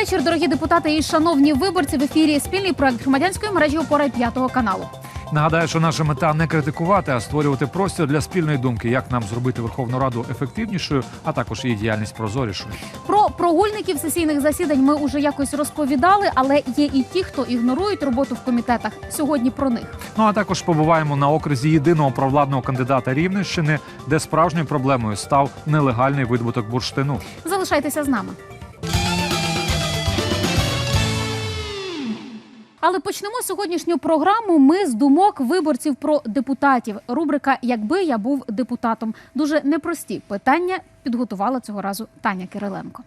вечір, дорогі депутати і шановні виборці. В ефірі спільний проект громадянської мережі опора п'ятого каналу. Нагадаю, що наша мета не критикувати, а створювати простір для спільної думки, як нам зробити Верховну Раду ефективнішою, а також її діяльність прозорішою. Про прогульників сесійних засідань ми уже якось розповідали, але є і ті, хто ігнорують роботу в комітетах. Сьогодні про них. Ну а також побуваємо на окрузі єдиного провладного кандидата Рівненщини, де справжньою проблемою став нелегальний видобуток бурштину. Залишайтеся з нами. Але почнемо сьогоднішню програму. Ми з думок виборців про депутатів. Рубрика Якби я був депутатом. Дуже непрості питання підготувала цього разу Таня Кириленко.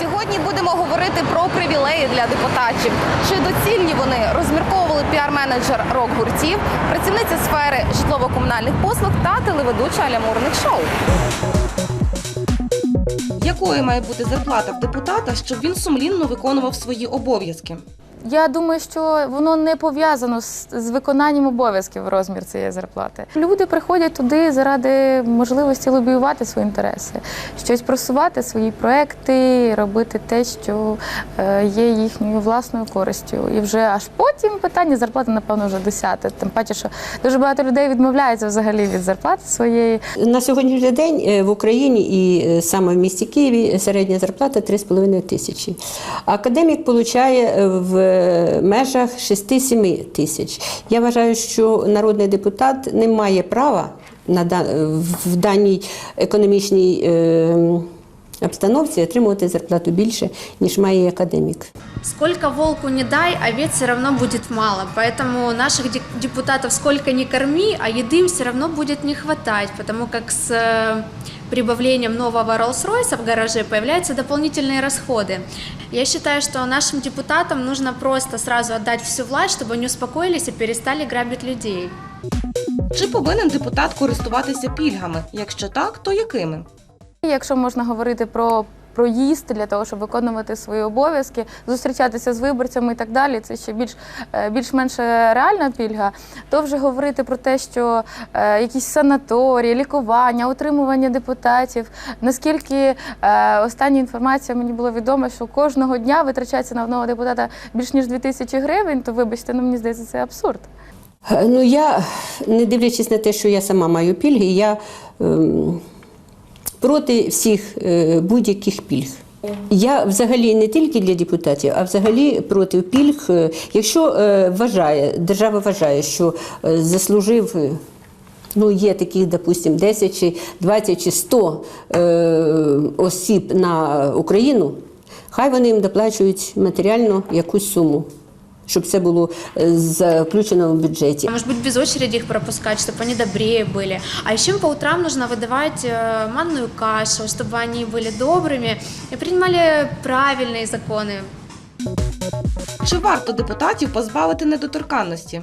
Сьогодні будемо говорити про привілеї для депутатів. Чи доцільні вони розмірковували піар-менеджер рок-гуртів, працівниця сфери житлово-комунальних послуг та телеведуча алямурних шоу. Якою має бути зарплата в депутата, щоб він сумлінно виконував свої обов'язки? Я думаю, що воно не пов'язано з, з виконанням обов'язків розмір цієї зарплати. Люди приходять туди заради можливості лобіювати свої інтереси, щось просувати свої проекти, робити те, що е, є їхньою власною користю. І вже аж потім питання зарплати, напевно, вже десяте. Тим паче, що дуже багато людей відмовляються взагалі від зарплати своєї. На сьогоднішній день е, в Україні і е, саме в місті Києві середня зарплата 3,5 тисячі. Академік отримує в межах 6-7 тисяч. Я вважаю, що народний депутат не має права на да- в даній економічній е, обстановці отримувати зарплату більше, ніж має академік. Сколько волку не дай, овец все равно будет мало. Поэтому наших де- депутатов сколько ни корми, а еды им все равно будет не хватать, потому как с э, прибавлением нового Rolls-Royce в гараже появляются дополнительные расходы. Я считаю, что нашим депутатам нужно просто сразу отдать всю власть, чтобы они успокоились и перестали грабить людей. Чи повинен депутат користуватися пільгами? Якщо так, то якими? Якщо можна говорити про проїзд для того, щоб виконувати свої обов'язки, зустрічатися з виборцями і так далі, це ще е, більш-менш реальна пільга. То вже говорити про те, що е, якісь санаторії, лікування, утримування депутатів. Наскільки е, остання інформація мені було відомо, що кожного дня витрачається на одного депутата більш ніж 2000 гривень, то вибачте, ну мені здається, це абсурд. Ну я, не дивлячись на те, що я сама маю пільги, я ем, проти всіх е, будь-яких пільг. Я взагалі не тільки для депутатів, а взагалі проти пільг. е, Якщо е, вважає, держава вважає, що заслужив. Ну, є таких, допустим, 10 чи 20 чи 100 е, осіб на Україну, хай вони їм доплачують матеріально якусь суму, щоб це було е, включено в бюджеті. Может быть, без очереди их пропускать, чтобы они добрее были. А еще им по утрам нужно выдавать э, манную кашу, чтобы они были добрыми и принимали правильные законы. Чи варто депутатів позбавити недоторканності?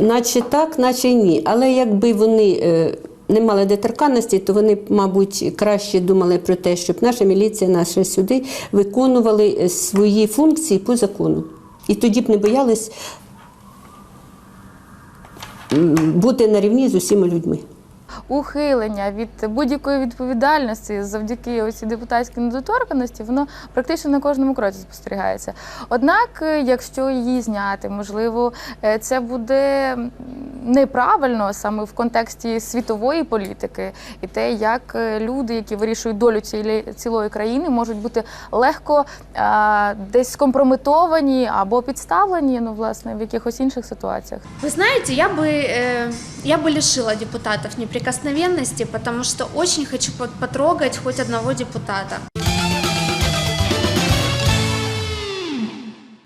Наче так, наче й ні. Але якби вони е, не мали доторканності, то вони, б, мабуть, краще думали про те, щоб наша міліція, наші суди виконували е, свої функції по закону. І тоді б не боялись бути на рівні з усіма людьми ухилення від будь-якої відповідальності завдяки оцій депутатській недоторканості, воно практично на кожному кроці спостерігається. Однак, е, якщо її зняти, можливо, е, це буде м, неправильно саме в контексті світової політики, і те, як е, люди, які вирішують долю цілі, цілої країни, можуть бути легко а, десь скомпрометовані або підставлені, ну власне в якихось інших ситуаціях. Вы знаете, я бы, э, я бы лишила депутатов неприкосновенности, потому что очень хочу потрогать хоть одного депутата.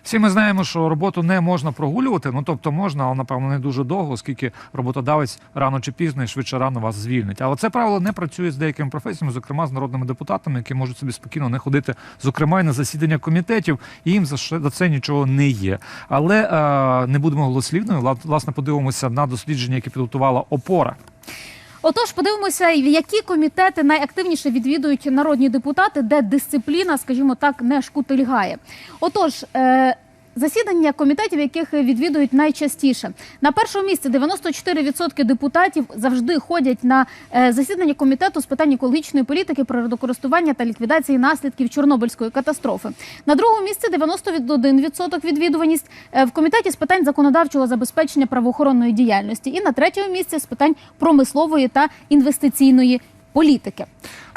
Всі ми знаємо, що роботу не можна прогулювати. Ну тобто можна, але напевно не дуже довго, оскільки роботодавець рано чи пізно і швидше рано вас звільнить. Але це правило не працює з деякими професіями, зокрема з народними депутатами, які можуть собі спокійно не ходити, зокрема і на засідання комітетів, і їм за це нічого не є. Але е, не будемо голослівною. Ла- Власне, подивимося на дослідження, яке підготувала опора. Отож, подивимося, які комітети найактивніше відвідують народні депутати, де дисципліна, скажімо так, не шкутильгає. Отож, е, Засідання комітетів, яких відвідують найчастіше. На першому місці 94% депутатів завжди ходять на е, засідання комітету з питань екологічної політики, природокористування та ліквідації наслідків Чорнобильської катастрофи. На другому місці 91% відвідуваність е, в комітеті з питань законодавчого забезпечення правоохоронної діяльності. І на третьому місці з питань промислової та інвестиційної політики.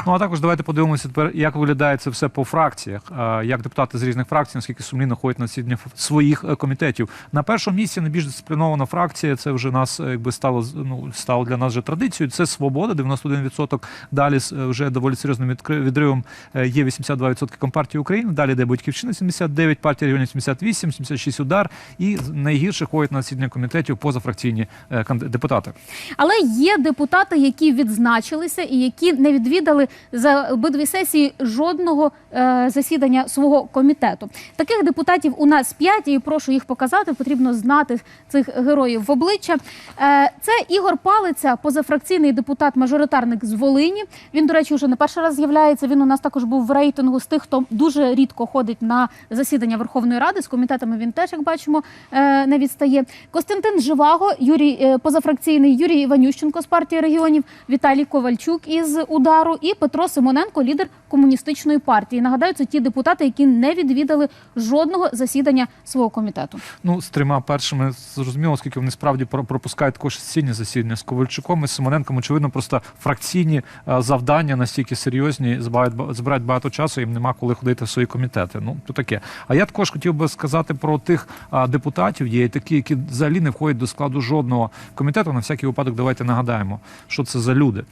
Ну а також давайте подивимося тепер, як виглядає це все по фракціях. Як депутати з різних фракцій, наскільки сумлінно ходять на засідання своїх е, комітетів. На першому місці найбільш дисциплінована фракція. Це вже нас е, якби стало ну стало для нас вже традицією. Це свобода, 91%. Далі е, вже доволі серйозним відривом є 82% компартії України. Далі йде батьківщина 79, партія регіонів 78, 76 удар. І найгірше ходять на засідання комітетів позафракційні депутати. Але є депутати, які відзначилися і які не відвідали за обидві сесії жодного е, засідання свого комітету. Таких депутатів у нас п'ять, і прошу їх показати. Потрібно знати цих героїв в обличчя. Е, це Ігор Палиця, позафракційний депутат-мажоритарник з Волині. Він, до речі, вже не перший раз з'являється. Він у нас також був в рейтингу з тих, хто дуже рідко ходить на засідання Верховної Ради. З комітетами він теж, як бачимо, е, не відстає. Костянтин Живаго, Юрій позафракційний Юрій Іванющенко з партії регіонів, Віталій Ковальчук із удару і Петро Симоненко, лідер комуністичної партії. Нагадаю, це ті депутати, які не відвідали жодного засідання свого комітету. Ну, з трьома першими зрозуміло, оскільки вони справді про- пропускають також сесійні засідання з Ковальчуком і Симоненком. Очевидно, просто фракційні е, завдання настільки серйозні, збирають, ба- багато часу, їм нема коли ходити в свої комітети. Ну, то таке. А я також хотів би сказати про тих депутатів, є такі, які взагалі не входять до складу жодного комітету. На всякий випадок, давайте нагадаємо, що це за люди.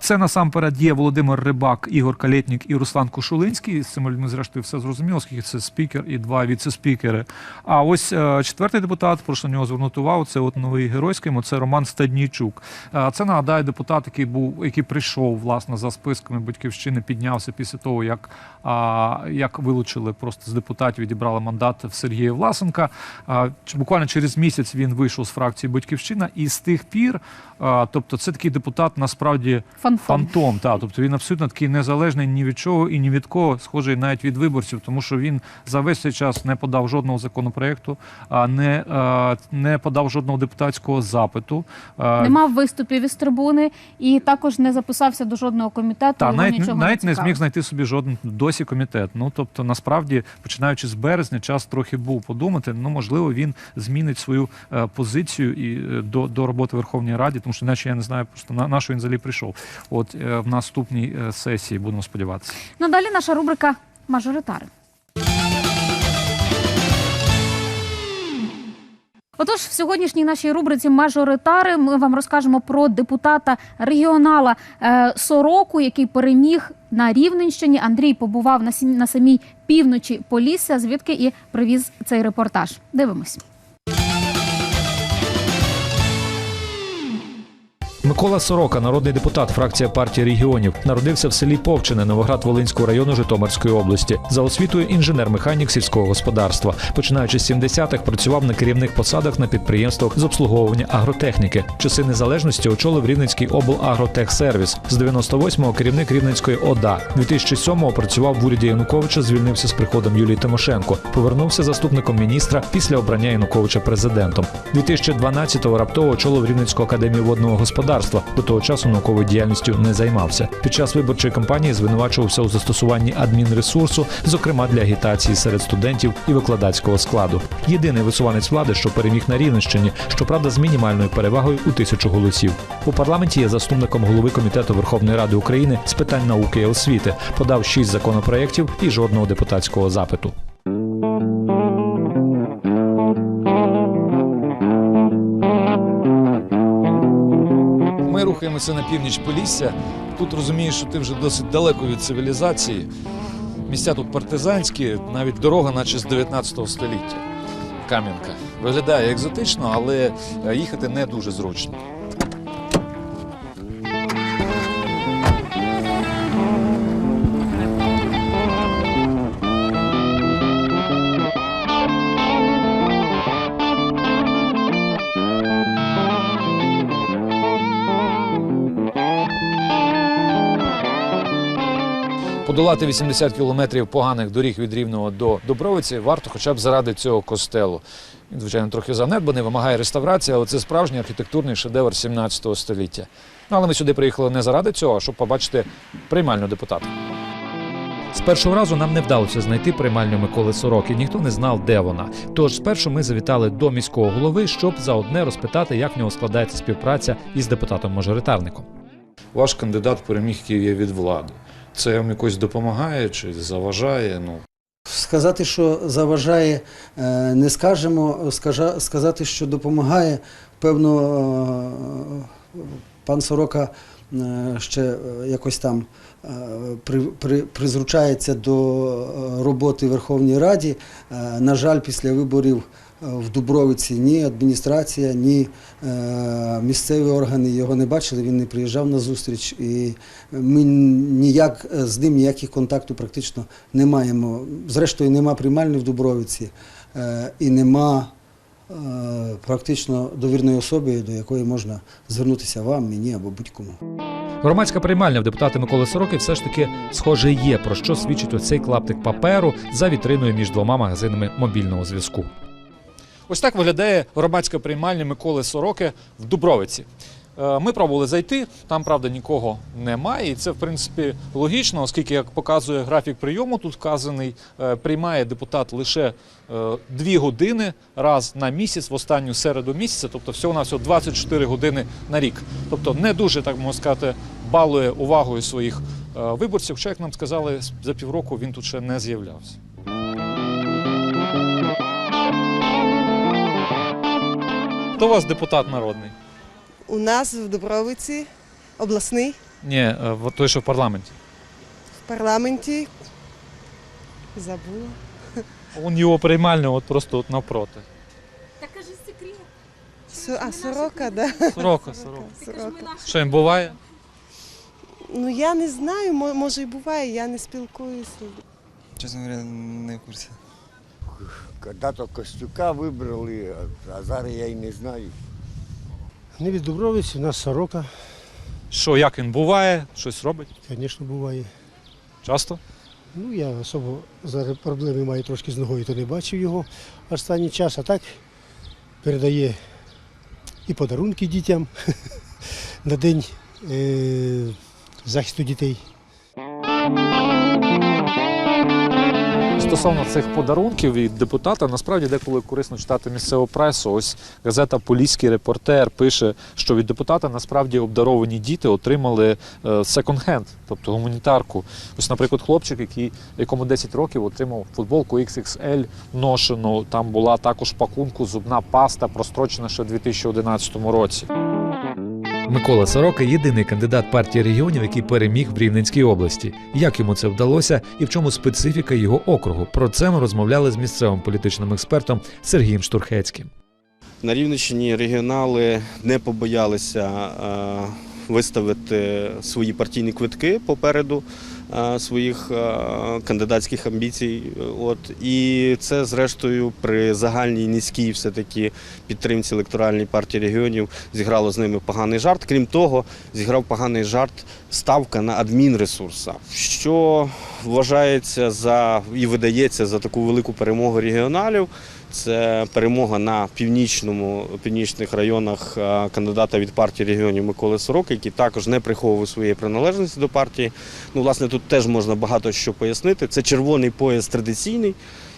Це насамперед є Володимир Рибак, Ігор Калєтнік і Руслан Кошулинський. З цими людьми, зрештою, все зрозуміло, оскільки це спікер і два віце-спікери. А ось е, четвертий депутат, прошу на нього звернути увагу, це от новий геройський, це Роман Стаднійчук. Е, Це нагадаю депутат, який був, який прийшов власне за списками батьківщини, піднявся після того, як, як вилучили просто з депутатів, відібрали мандат в Сергія Власенка. Буквально через місяць він вийшов з фракції Батьківщина, і з тих пір, тобто, це такий депутат насправді Фантом. фантом. Та, тобто він абсолютно такий незалежний ні від чого і ні від кого, схожий навіть від виборців, тому що він за весь цей час не подав жодного законопроекту, а не, а, не подав жодного депутатського запиту. Не мав виступів із трибуни і також не записався до жодного комітету. Та навіть, нічого навіть не цікавить. зміг знайти собі жоден досі комітет. Ну тобто, насправді, починаючи з березня, час трохи був подумати. Ну можливо, він змінить свою е, позицію і е, до, до роботи в Верховній Раді, тому що іначе я не знаю просто на, на що він взагалі прийшов. От е, в наступній е, сесії будемо сподіватися. Надалі наша рубрика Мажоритари. Отож, в сьогоднішній нашій рубриці Мажоритари ми вам розкажемо про депутата регіонала е, Сороку, який переміг на Рівненщині. Андрій побував на самій півночі Полісся, звідки і привіз цей репортаж. Дивимось. Микола Сорока, народний депутат, фракція партії регіонів, народився в селі Повчине, Новоград Волинського району Житомирської області. За освітою інженер-механік сільського господарства. Починаючи з 70-х, працював на керівних посадах на підприємствах з обслуговування агротехніки. Часи незалежності очолив Рівненський облагротехсервіс. З 98-го керівник Рівненської ОДА. 2007-го працював в уряді Януковича. Звільнився з приходом Юлії Тимошенко. Повернувся заступником міністра після обрання Януковича президентом. 2012-го раптово очолив Рівненську академію водного господарства. До того часу науковою діяльністю не займався. Під час виборчої кампанії звинувачувався у застосуванні адмінресурсу, зокрема для агітації серед студентів і викладацького складу. Єдиний висуванець влади, що переміг на Рівненщині, щоправда, з мінімальною перевагою у тисячу голосів. У парламенті є заступником голови комітету Верховної Ради України з питань науки і освіти. Подав шість законопроєктів і жодного депутатського запиту. Ми рухаємося на північ Полісся. Тут розумієш, що ти вже досить далеко від цивілізації. Місця тут партизанські, навіть дорога, наче з 19 століття. Кам'янка. Виглядає екзотично, але е, їхати не дуже зручно. Подолати 80 кілометрів поганих доріг від Рівного до Добровиці варто хоча б заради цього костелу. Він, звичайно, трохи занедбаний, вимагає реставрації, але це справжній архітектурний шедевр 17 століття. Ну, але ми сюди приїхали не заради цього, а щоб побачити приймальну депутата. З першого разу нам не вдалося знайти приймальню Миколи Сороки. Ніхто не знав, де вона. Тож спершу ми завітали до міського голови, щоб заодне розпитати, як в нього складається співпраця із депутатом-мажоритарником. Ваш кандидат переміг Київ від влади. Це вам якось допомагає чи заважає? Ну, Сказати, що заважає, е, не скажемо. Сказати, що допомагає, певно, е, пан Сорока е, ще якось там при, при, призручається до роботи в Верховній Раді. На жаль, після виборів в Дубровиці ні адміністрація, ні е, місцеві органи його не бачили, він не приїжджав на зустріч, і ми ніяк е, з ним ніяких контактів практично не маємо. Зрештою, нема приймальні в Дубровиці е, і нема практично довірної особи, до якої можна звернутися вам, мені або будь-кому. Громадська приймальня в депутата Миколи Сороки все ж таки схоже є, про що свідчить оцей клаптик паперу за вітриною між двома магазинами мобільного зв'язку. Ось так виглядає громадська приймальня Миколи Сороки в Дубровиці. Е, Ми пробували зайти, там, правда, нікого немає. І це, в принципі, логічно, оскільки, як показує графік прийому, тут вказаний, е, приймає депутат лише е, дві години раз на місяць в останню середу місяця, тобто всього на всього 24 години на рік. Тобто не дуже, так можна сказати, балує увагою своїх виборців. Хоча, як нам сказали, за півроку він тут ще не з'являвся. Хто у вас депутат народний? У нас в Дубровиці обласний Ні, е, в- той, що в парламенті. в парламенті. Забула. Он його приймальня, от просто от навпроти. Со- а, сорока, да. Сорока, сорока. сорока. Що їм буває? Ну я не знаю, мо- може і буває, я не спілкуюся. Чесно говоря, не в курсі. Когда-то Костюка вибрали, а- зараз я й не знаю. Не від Дубровиці, у нас сорока, Що, як він буває? Щось робить? звісно, буває. Часто? Ну, я особо зараз проблеми маю трошки з ногою, то не бачив його останній час, а так передає і подарунки дітям на день е, захисту дітей. Стосовно цих подарунків від депутата, насправді деколи корисно читати місцеву пресу. Ось газета Поліський репортер пише, що від депутата насправді обдаровані діти отримали секонд-хенд, тобто гуманітарку. Ось, наприклад, хлопчик, який, якому 10 років отримав футболку XXL ношену. Там була також пакунку зубна паста, прострочена ще у 2011 році. Микола Сорока єдиний кандидат партії регіонів, який переміг в Рівненській області. Як йому це вдалося і в чому специфіка його округу? Про це ми розмовляли з місцевим політичним експертом Сергієм Штурхецьким. На Рівненщині регіонали не побоялися е, виставити свої партійні квитки попереду своїх е, кандидатських амбіцій. От і це, зрештою, при загальній низькій все-таки підтримці електоральної партії регіонів зіграло з ними поганий жарт. Крім того, зіграв поганий жарт ставка на адмінресурса, що вважається за і видається за таку велику перемогу регіоналів. Це перемога на північному північних районах е, кандидата від партії регіонів Миколи Сороки, який також не приховував своєї приналежності до партії. Ну, власне, тут теж можна багато що пояснити. Це червоний пояс традиційний,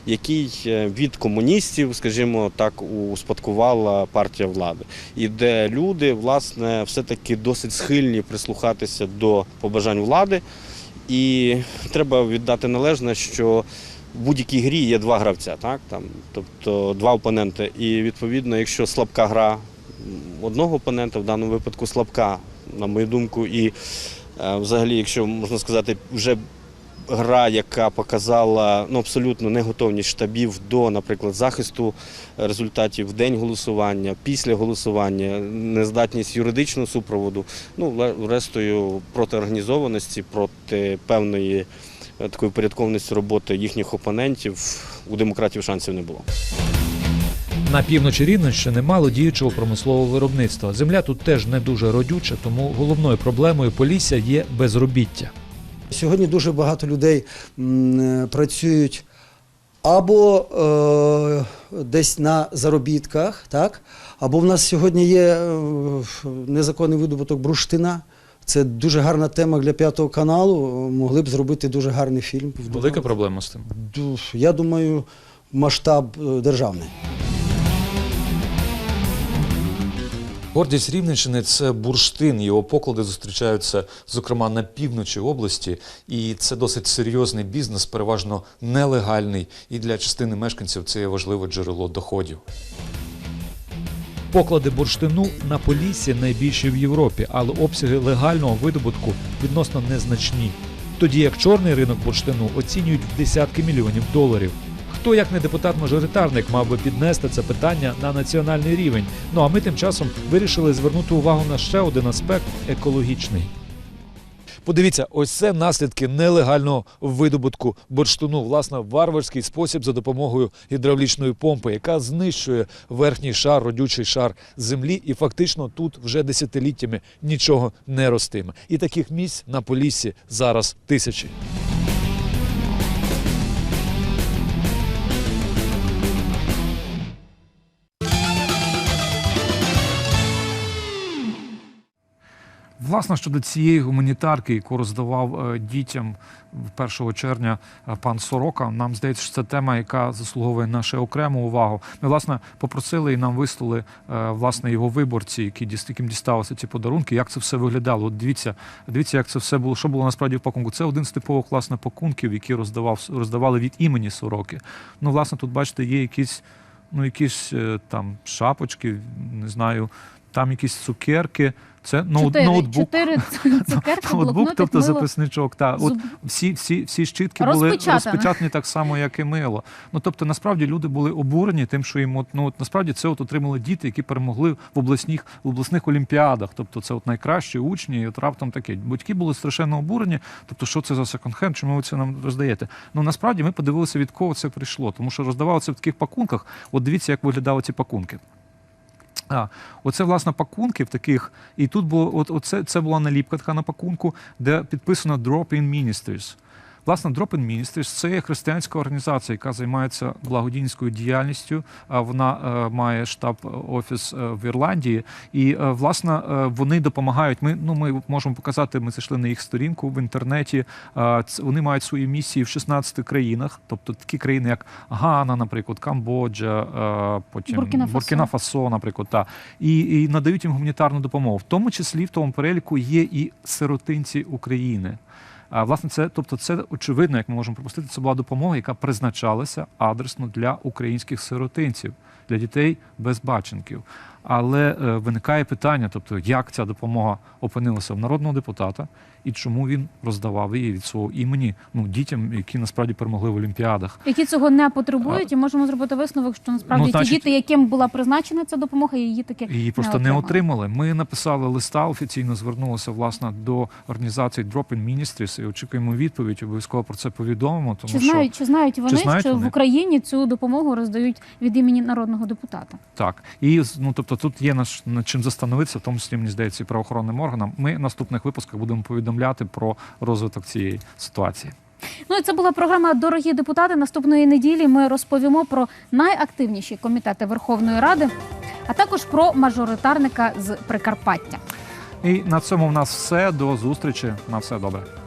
який е, від комуністів, скажімо так, успадкувала партія влади, і де люди, власне, все-таки досить схильні прислухатися до побажань влади. І треба віддати належне, що в будь-якій грі є два гравця, так? Там, тобто два опоненти. І відповідно, якщо слабка гра одного опонента, в даному випадку слабка, на мою думку, і е, взагалі, якщо можна сказати, вже гра, яка показала ну, абсолютно неготовність штабів до, наприклад, захисту результатів в день голосування, після голосування, нездатність юридичного супроводу, ну, вле- проти організованості, проти певної е, такої упорядкованості роботи їхніх опонентів у демократів шансів не було. На півночі Рівненщини мало діючого промислового виробництва. Земля тут теж не дуже родюча, тому головною проблемою Полісся є безробіття. Сьогодні дуже багато людей м, е, працюють або е, десь на заробітках, так? або в нас сьогодні є е, незаконний видобуток бурштина. Це дуже гарна тема для п'ятого каналу. Могли б зробити дуже гарний фільм. Велика проблема з тим. Я думаю, масштаб е, державний. Гордість Рівненщини це бурштин. Його поклади зустрічаються, зокрема, на півночі області, і це досить серйозний бізнес, переважно нелегальний. І для частини мешканців це є важливе джерело доходів. Поклади бурштину на Поліссі найбільші в Європі, але обсяги легального видобутку відносно незначні. Тоді як чорний ринок бурштину оцінюють в десятки мільйонів доларів. Хто, як не депутат-мажоритарник, мав би піднести це питання на національний рівень? Ну а ми тим часом вирішили звернути увагу на ще один аспект екологічний. Подивіться, ось це наслідки нелегального видобутку бурштину. Власне, варварський спосіб за допомогою гідравлічної помпи, яка знищує верхній шар, родючий шар землі, і фактично тут вже десятиліттями нічого не ростиме. І таких місць на Поліссі зараз тисячі. Власне, щодо цієї гуманітарки, яку роздавав е, дітям 1 червня е, пан Сорока, нам здається, що це тема, яка заслуговує на ще окрему увагу. Ми власне попросили і нам вислали е, власне його виборці, які яким дісталися ці подарунки. Як це все виглядало? От дивіться, дивіться, як це все було. Що було насправді в пакунку? Це один з типових власне пакунків, які роздавав роздавали від імені Сороки. Ну, власне, тут бачите, є якісь ну, якісь там шапочки, не знаю, там якісь цукерки. Це ноут, Чотири, ноутбук. чотири цукерки, Ноутбук, тобто мило. записничок. Та. От зуб- всі, всі, всі щітки були розпечатані так само, як і мило. Ну тобто, насправді люди були обурені тим, що їм от, ну, от, насправді це от отримали діти, які перемогли в обласних, в обласних олімпіадах. Тобто це от найкращі учні, і от раптом таке. Батьки були страшенно обурені. Тобто, що це за секонд-хенд, чому ви це нам роздаєте? Ну насправді ми подивилися, від кого це прийшло, тому що роздавали це в таких пакунках. От дивіться, як виглядали ці пакунки. А, оце, власне, пакунки в таких. І тут було, от, оце, це була наліпка така на пакунку, де підписано Drop-in Ministries. Власне, Drop-in Ministries – це християнська організація, яка займається благодійницькою діяльністю. А Вона е, має штаб-офіс е, в Ірландії. І, е, власне, е, вони допомагають. Ми, ну, ми можемо показати, ми зайшли на їх сторінку в інтернеті. Е, Вони мають свої місії в 16 країнах, тобто такі країни, як Гана, наприклад, Камбоджа, е, потім Буркіна-Фасо. Буркіна Фасо, наприклад, та і, і надають їм гуманітарну допомогу. В тому числі в тому переліку є і сиротинці України. А власне, це тобто, це очевидно, як ми можемо пропустити. це була допомога, яка призначалася адресно для українських сиротинців, для дітей без баченків. Але е, виникає питання, тобто, як ця допомога опинилася в народного депутата і чому він роздавав її від свого імені ну, дітям, які насправді перемогли в Олімпіадах. які цього не потребують, і можемо зробити висновок, що насправді Ну, значить- ті діти, яким була призначена ця допомога, її таки Її просто не отримали. Ми написали листа офіційно, звернулися власне до організації Drop-in Ministries і очікуємо відповідь. Обов'язково про це повідомимо. Тому Чи що знають, чи знають вони, знають що вони? в Україні цю допомогу роздають від імені народного депутата? так і ну тобто тут є наш над чим застановитися, в тому числі мені здається, і правоохоронним органам. Ми в наступних випусках будемо повідомляти про розвиток цієї ситуації. Ну і це була програма Дорогі депутати. Наступної неділі ми розповімо про найактивніші комітети Верховної Ради, а також про мажоритарника з Прикарпаття. І на цьому в нас все. До зустрічі. На все добре.